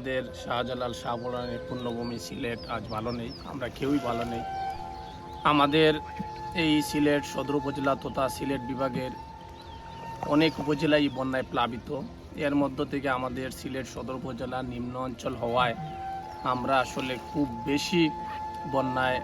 আমাদের শাহজালাল শাহপুরানের পূর্ণভূমি সিলেট আজ ভালো নেই, আমরা কেউই ভালো নেই। আমাদের এই সিলেট সদর উপজেলা তথা সিলেট বিভাগের অনেক উপজেলাই বন্যায় প্লাবিত। এর মধ্য থেকে আমাদের সিলেট সদর উপজেলা নিম্ন অঞ্চল হওয়ায় আমরা আসলে খুব বেশি বন্যায়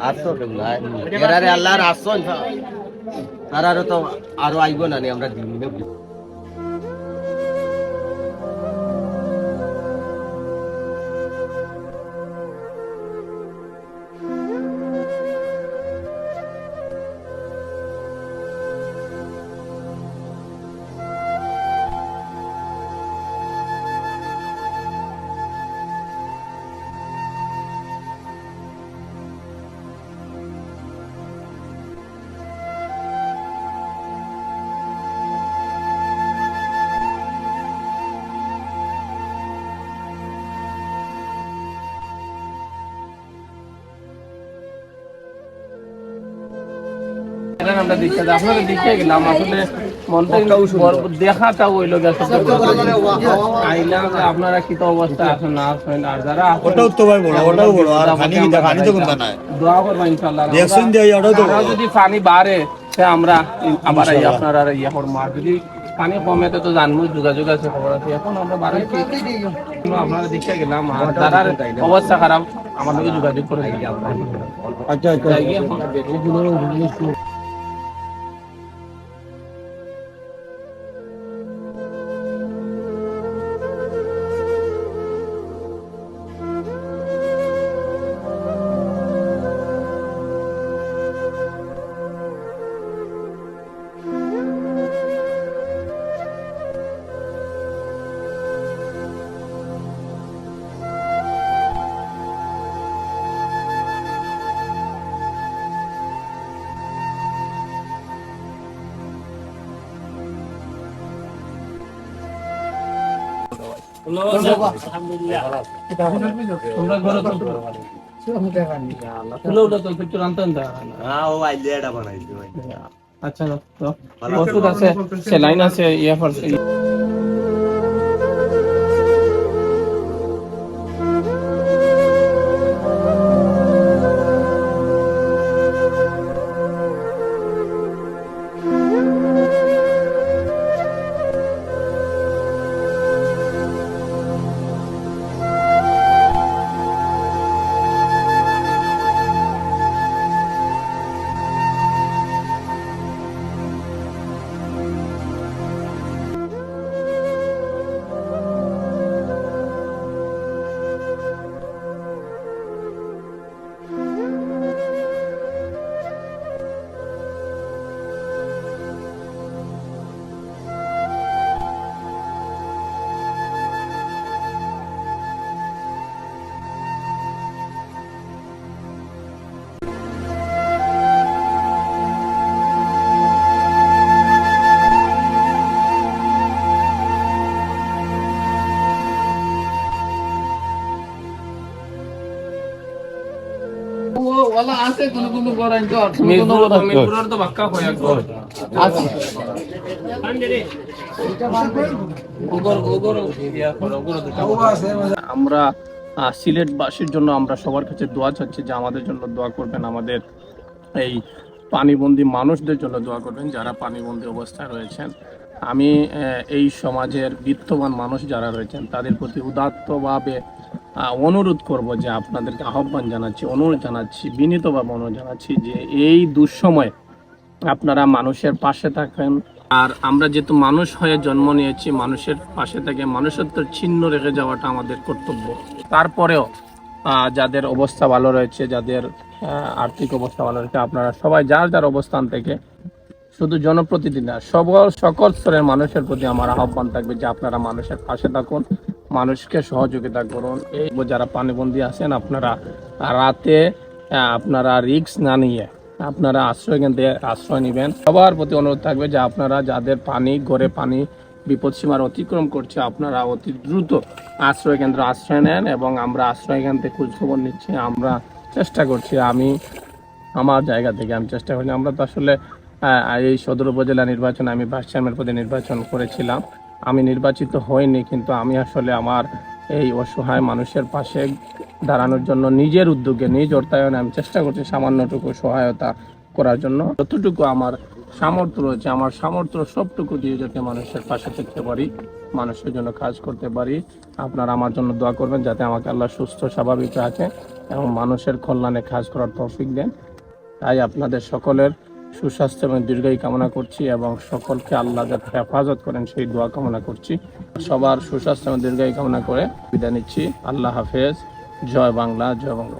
আসো ইয়ারারে আল্লাহর আসো তারারও তো আরও আইব না আমরা দিন আমরা দেখতে আপনারা দেখতে গেলাম আসলে মনটা বড়- দেখাটা হইল গিয়া সবচেয়ে বড়। কথা। আইলাম আপনারা কি তো অবস্থা আছেন না আছেন? আর যারা ওটাও তো ভাই বড়, ওটাও বড়, আর পানি কিটা, পানি তো কোনটা নাই। দোয়া করব ইনশাআল্লাহ দেখছেন যে ওটাও তো যদি পানি বাড়ে সে আমরা আবার এই আপনারা ইয়ে করব। আর যদি পানি কমে তো তো জানব যোগাযোগ আছে খবর আছে এখন আমরা আপনারা দেখতে গেলাম আর অবস্থা খারাপ আমার লোকে যোগাযোগ করে আচ্ছা আচ্ছা। আচ্ছা ওষুধ আছে সেলাইন আছে ইয়ে ওলা আছে কোন কোন করেন তো মিরপুরের তো বাক্কা হয়ে একবার। আছে আমরা আহ, সিলেটবাসীর জন্য আমরা সবার কাছে দোয়া চাচ্ছি যে আমাদের জন্য দোয়া করবেন আমাদের এই পানিবন্দী মানুষদের জন্য দোয়া করবেন যারা পানিবন্দী অবস্থায় রয়েছেন। আমি এই সমাজের বিত্তবান মানুষ যারা রয়েছেন, তাদের প্রতি উদাত্তভাবে অনুরোধ করব যে আপনাদেরকে আহ্বান জানাচ্ছি, অনুরোধ জানাচ্ছি, বিনীতভাবে অনুরোধ জানাচ্ছি যে এই দুঃসময় আপনারা মানুষের পাশে থাকেন। আর আমরা যেহেতু মানুষ হয়ে জন্ম নিয়েছি, মানুষের পাশে থেকে মানুষত্বের চিহ্ন রেখে যাওয়াটা আমাদের কর্তব্য। তারপরেও যাদের অবস্থা ভালো রয়েছে, যাদের আর্থিক অবস্থা ভালো রয়েছে, আপনারা সবাই যার যার অবস্থান থেকে শুধু জনপ্রতিনিধি না সকল সকল স্তরের মানুষের প্রতি আমার আহ্বান থাকবে যে আপনারা মানুষের পাশে থাকুন, মানুষকে সহযোগিতা করুন। এই যারা পানিবন্দী আছেন, আপনারা রাতে আপনারা রিস্ক না নিয়ে, আপনারা আশ্রয় কেন্দ্রে আশ্রয় নেবেন। সবার প্রতি অনুরোধ থাকবে যে আপনারা যাদের পানি ঘরে পানি বিপদ সীমার অতিক্রম করছে, আপনারা অতি দ্রুত আশ্রয় কেন্দ্রে আশ্রয় নেন এবং আমরা আশ্রয় কেন্দ্রে খোঁজখবর নিচ্ছি, আমরা চেষ্টা করছি। আমি, আমার জায়গা থেকে আমি চেষ্টা করি। আমরা তো আসলে এই সদর উপজেলা নির্বাচনে আমি ভাইস চেয়ারম্যান পদে নির্বাচন করেছিলাম। আমি নির্বাচিত হইনি, কিন্তু আমি আসলে আমার এই অসহায় মানুষের পাশে দাঁড়ানোর জন্য নিজের উদ্যোগে, নিজ অর্থায়নে আমি চেষ্টা করছি সামান্যটুকু সহায়তা করার জন্য। যতটুকু আমার সামর্থ্য রয়েছে, আমার সামর্থ্য সবটুকু দিয়ে যাতে মানুষের পাশে থাকতে পারি, মানুষের জন্য কাজ করতে পারি, আপনারা আমার জন্য দোয়া করবেন যাতে আমাকে আল্লাহ সুস্থ, স্বাভাবিক রাখে এবং মানুষের কল্যাণে কাজ করার তৌফিক দেন। তাই আপনাদের সকলের সুস্বাস্থ্য এবং দীর্ঘায়ু কামনা করছি এবং সকলকে আল্লাহ যাতে হেফাজত করেন সেই দোয়া কামনা করছি। সবার সুস্বাস্থ্য এবং দীর্ঘায়ু কামনা করে বিদায় নিচ্ছি। আল্লাহ হাফেজ। জয় বাংলা, জয় বঙ্গ